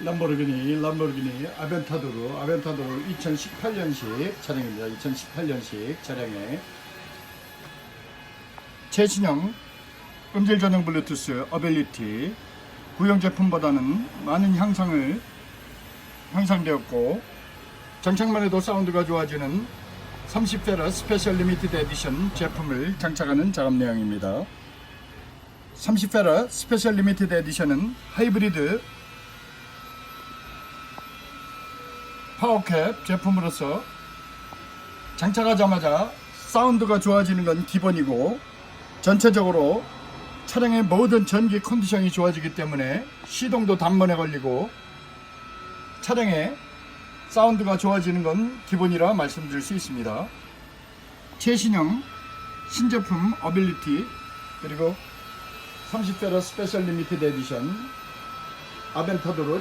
람보르기니 람보르기니 아벤타도르 아벤타도르 2018년식 차량입니다. 2018년식 차량에 최신형 음질 전용 블루투스 어빌리티 구형 제품보다는 많은 향상을 향상되었고 장착만 해도 사운드가 좋아지는 30페라 스페셜 리미티드 에디션 제품을 장착하는 작업 내용입니다. 30페라 스페셜 리미티드 에디션은 하이브리드 파워캡 제품으로서 장착하자마자 사운드가 좋아지는 건 기본이고 전체적으로 차량의 모든 전기 컨디션이 좋아지기 때문에 시동도 단번에 걸리고 차량의 사운드가 좋아지는 건 기본이라 말씀드릴 수 있습니다. 최신형 신제품 어빌리티 그리고 30페라 스페셜 리미티드 에디션 아벤타도르